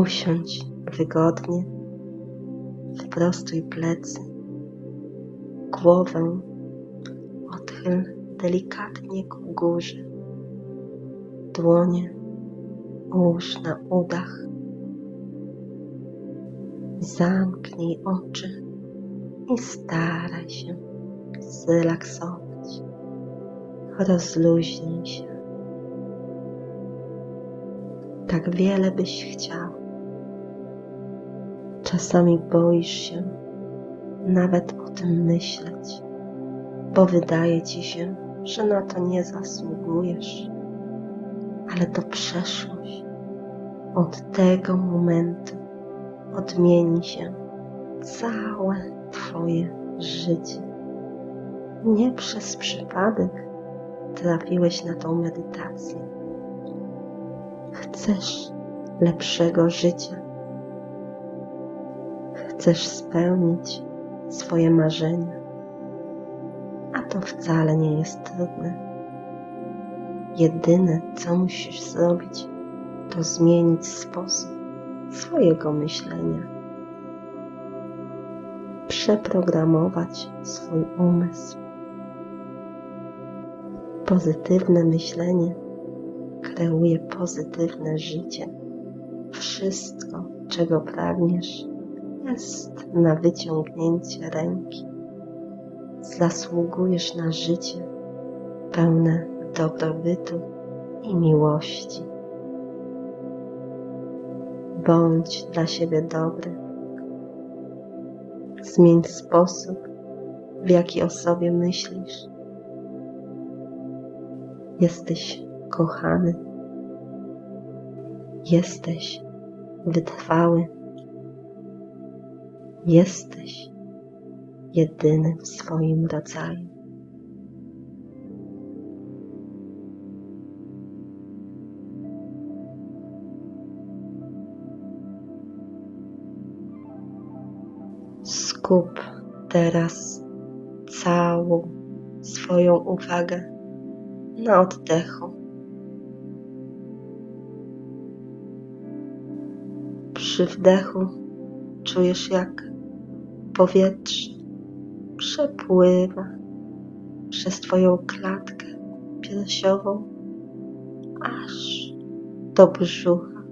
Usiądź wygodnie, wyprostuj plecy, głowę odchyl delikatnie ku górze, dłonie ułóż na udach, zamknij oczy i staraj się zrelaksować, rozluźnij się. Tak wiele byś chciał. Czasami boisz się nawet o tym myśleć, bo wydaje ci się, że na to nie zasługujesz. Ale to przeszłość. Od tego momentu odmieni się całe Twoje życie. Nie przez przypadek trafiłeś na tą medytację. Chcesz lepszego życia. Chcesz spełnić swoje marzenia, a to wcale nie jest trudne. Jedyne, co musisz zrobić, to zmienić sposób swojego myślenia, przeprogramować swój umysł. Pozytywne myślenie kreuje pozytywne życie. Wszystko, czego pragniesz, jest na wyciągnięcie ręki. Zasługujesz na życie pełne dobrobytu i miłości. Bądź dla siebie dobry. Zmień sposób, w jaki o sobie myślisz. Jesteś kochany. Jesteś wytrwały. Jesteś jedyny w swoim rodzaju. Skup teraz całą swoją uwagę na oddechu. Przy wdechu czujesz, jak powietrze przepływa przez Twoją klatkę piersiową aż do brzucha.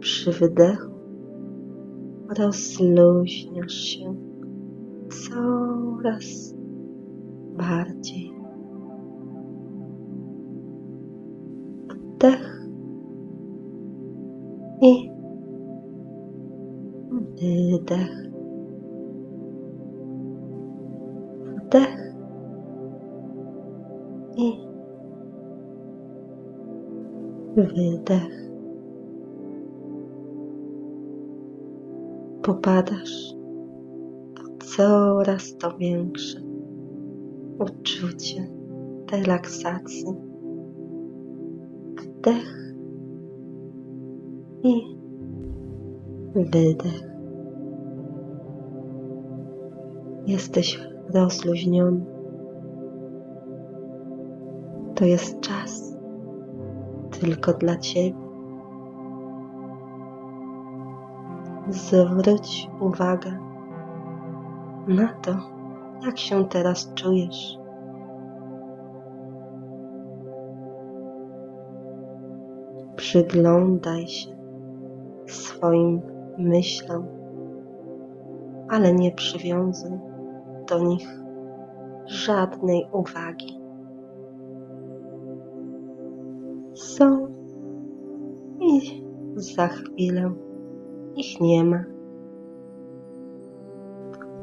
Przy wydechu rozluźniasz się coraz bardziej. Wdech i wydech. Wydech. Popadasz w coraz to większe uczucie relaksacji. Wdech i wydech. Jesteś rozluźniony. To jest czas tylko dla Ciebie. Zwróć uwagę na to, jak się teraz czujesz. Przyglądaj się swoim myślom, ale nie przywiązuj do nich żadnej uwagi. Są i za chwilę ich nie ma.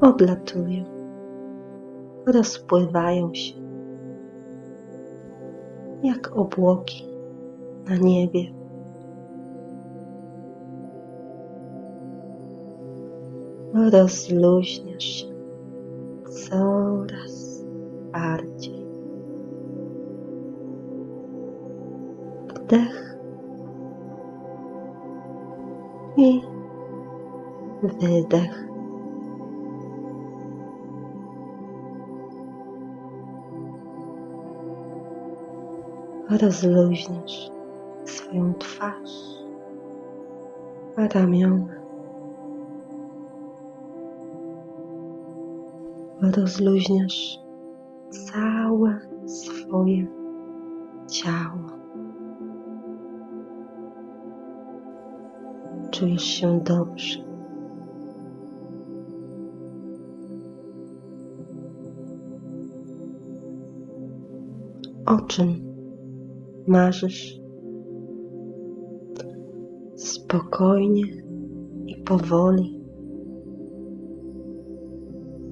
Odlatują, rozpływają się jak obłoki na niebie. Rozluźniasz się coraz bardziej. Wdech i wydech. Rozluźniasz swoją twarz, ramiona. Rozluźniasz całe swoje ciało. Czujesz się dobrze. O czym marzysz? Spokojnie i powoli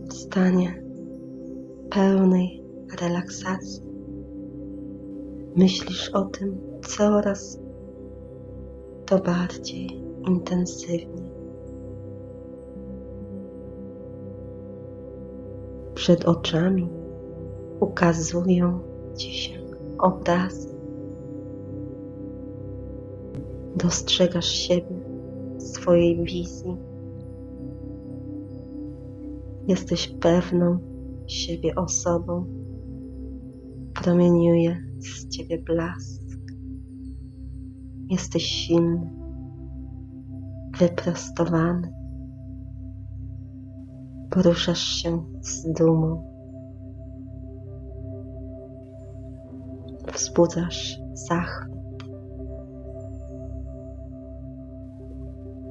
w stanie pełnej relaksacji. Myślisz o tym coraz to bardziej intensywnie. Przed oczami ukazują ci się obrazy. Dostrzegasz siebie swojej wizji. Jesteś pewną siebie osobą. Promieniuje z ciebie blask. Jesteś silny, wyprostowany. Poruszasz się z dumą. Wzbudzasz zachwyt.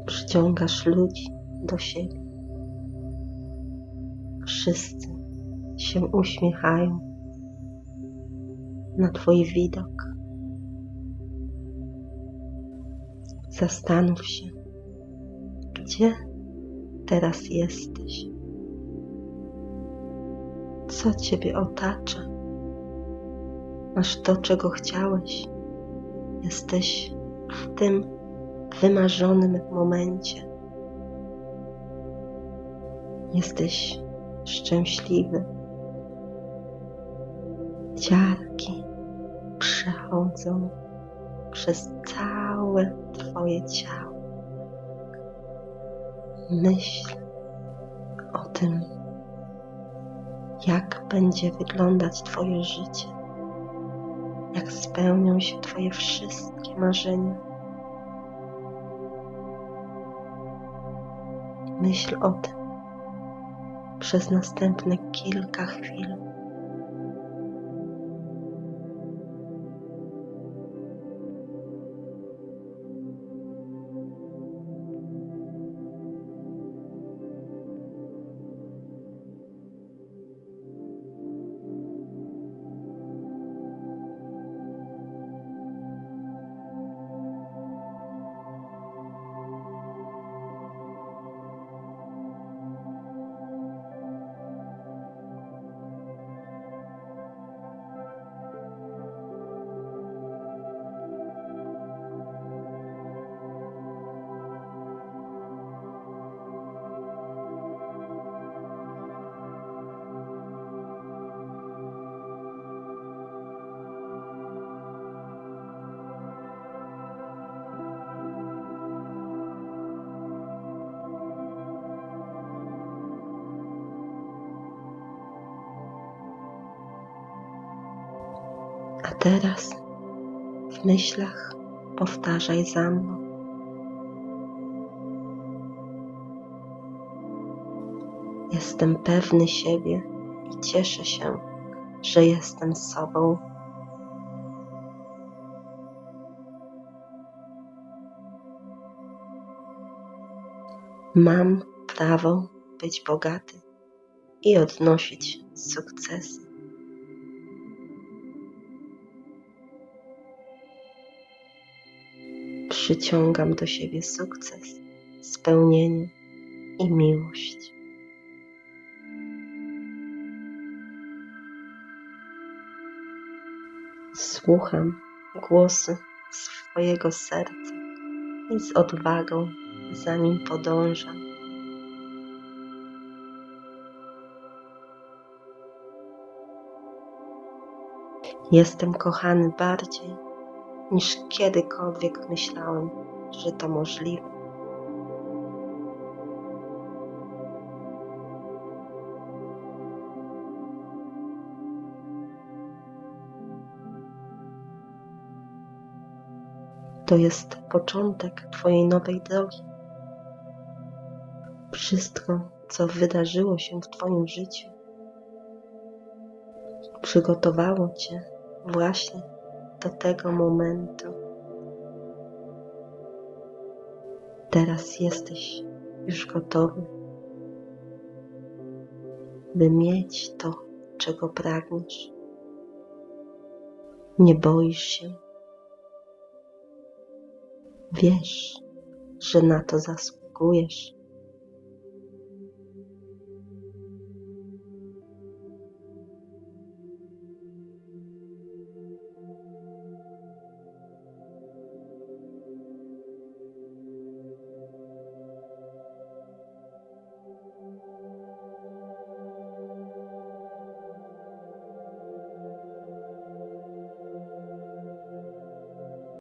Przyciągasz ludzi do siebie. Wszyscy się uśmiechają na Twój widok. Zastanów się, gdzie teraz jesteś. Co Ciebie otacza? Masz to, czego chciałeś. Jesteś w tym wymarzonym momencie. Jesteś szczęśliwy. Ciarki przechodzą przez całe Twoje ciało. Myśl o tym, jak będzie wyglądać Twoje życie, jak spełnią się Twoje wszystkie marzenia. Myśl o tym przez następne kilka chwil. A teraz w myślach powtarzaj za mną. Jestem pewny siebie i cieszę się, że jestem sobą. Mam prawo być bogaty i odnosić sukcesy. Przyciągam do siebie sukces, spełnienie i miłość. Słucham głosu swojego serca i z odwagą za nim podążam. Jestem kochany bardziej niż kiedykolwiek myślałem, że to możliwe. To jest początek Twojej nowej drogi. Wszystko, co wydarzyło się w Twoim życiu, przygotowało Cię właśnie do tego momentu. Teraz jesteś już gotowy, by mieć to, czego pragniesz. Nie boisz się. Wiesz, że na to zasługujesz.